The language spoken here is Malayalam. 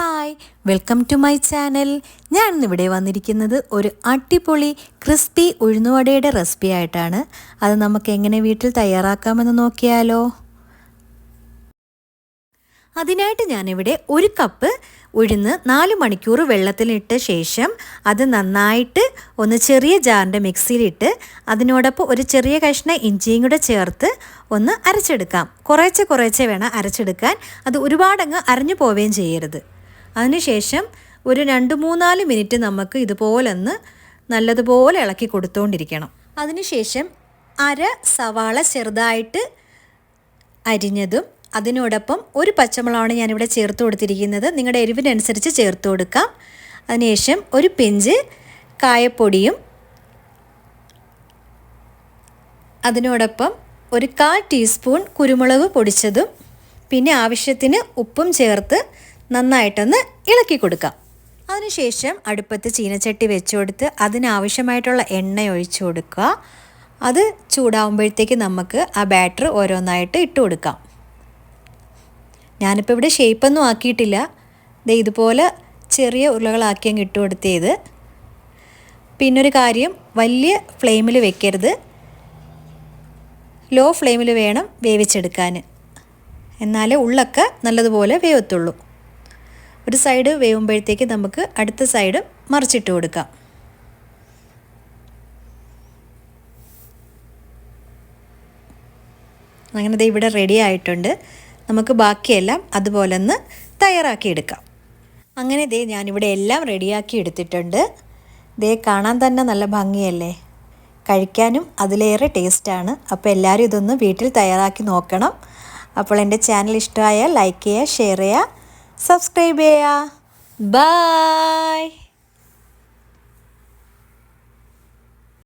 Hi welcome to my channel. ഞാൻ ഇന്നിവിടെ വന്നിരിക്കുന്നത് ഒരു അടിപൊളി ക്രിസ്പി ഉഴുന്നുവടയുടെ റെസിപ്പി ആയിട്ടാണ്. അത് നമുക്ക് എങ്ങനെ വീട്ടിൽ തയ്യാറാക്കാമെന്ന് നോക്കിയാലോ? അതിനായിട്ട് ഞാനിവിടെ ഒരു കപ്പ് ഉഴുന്ന് നാല് മണിക്കൂർ വെള്ളത്തിലിട്ട ശേഷം അത് നന്നായിട്ട് ഒന്ന് ചെറിയ ജാറിന്റെ മിക്സിയിലിട്ട് അതിനോടൊപ്പം ഒരു ചെറിയ കഷ്ണ ഇഞ്ചിയും കൂടെ ചേർത്ത് ഒന്ന് അരച്ചെടുക്കാം. കുറേച്ചെ കുറേശ്ശെ വേണം അരച്ചെടുക്കാൻ. അത് ഒരുപാടങ്ങ് അരഞ്ഞു പോവുകയും ചെയ്യരുത്. അതിനുശേഷം ഒരു രണ്ട് മൂന്നാൽ മിനിറ്റ് നമുക്ക് ഇതുപോലൊന്ന് നല്ലതുപോലെ ഇളക്കി കൊടുത്തുകൊണ്ടിരിക്കണം അതിനുശേഷം അര സവാള ചെറുതായിട്ട് അരിഞ്ഞതും അതിനോടൊപ്പം ഒരു പച്ചമുളകാണ് ഞാനിവിടെ ചേർത്ത് കൊടുത്തിരിക്കുന്നത്. നിങ്ങളുടെ എരിവിനനുസരിച്ച് ചേർത്ത് കൊടുക്കാം. അതിനുശേഷം ഒരു പിഞ്ച് കായപ്പൊടിയും അതിനോടൊപ്പം ഒരു കാൽ ടീസ്പൂൺ കുരുമുളക് പൊടിച്ചതും പിന്നെ ആവശ്യത്തിന് ഉപ്പും ചേർത്ത് നന്നായിട്ടൊന്ന് ഇളക്കി കൊടുക്കാം. അതിനുശേഷം അടുപ്പത്ത് ചീനച്ചട്ടി വെച്ച് കൊടുത്ത് അതിനാവശ്യമായിട്ടുള്ള എണ്ണ ഒഴിച്ചു കൊടുക്കുക. അത് ചൂടാവുമ്പോഴത്തേക്ക് നമുക്ക് ആ ബാറ്റർ ഓരോന്നായിട്ട് ഇട്ട് കൊടുക്കാം. ഞാനിപ്പോൾ ഇവിടെ ഷേപ്പൊന്നും ആക്കിയിട്ടില്ല. ദേ ഇതുപോലെ ചെറിയ ഉരുളകളാക്കി അങ്ങ് ഇട്ട് കൊടുത്തേത്. പിന്നൊരു കാര്യം വലിയ ഫ്ലെയിമിൽ വെക്കരുത്. ലോ ഫ്ലെയിമിൽ വേണം വേവിച്ചെടുക്കാൻ എന്നാലേ ഉള്ളൊക്കെ നല്ലതുപോലെ വേവത്തുള്ളൂ. ഒരു സൈഡ് വേവുമ്പോഴത്തേക്ക് നമുക്ക് അടുത്ത സൈഡ് മറിച്ചിട്ട് കൊടുക്കാം. അങ്ങനെ ദേ ഇവിടെ റെഡി ആയിട്ടുണ്ട്. നമുക്ക് ബാക്കിയെല്ലാം അതുപോലെ ഒന്ന് തയ്യാറാക്കിയെടുക്കാം അങ്ങനെ ദേ ഞാനിവിടെ എല്ലാം റെഡിയാക്കി എടുത്തിട്ടുണ്ട്. ദേ കാണാൻ തന്നെ നല്ല ഭംഗിയല്ലേ? കഴിക്കാനും അതിലേറെ ടേസ്റ്റാണ് അപ്പോൾ എല്ലാവരും ഇതൊന്ന് വീട്ടിൽ തയ്യാറാക്കി നോക്കണം. അപ്പോൾ എന്റെ ചാനൽ ഇഷ്ടമായാൽ ലൈക്ക് ചെയ്യുക ഷെയർ ചെയ്യുക. സബ്സ്ക്രൈബ് ചെയ്യുക ബായ്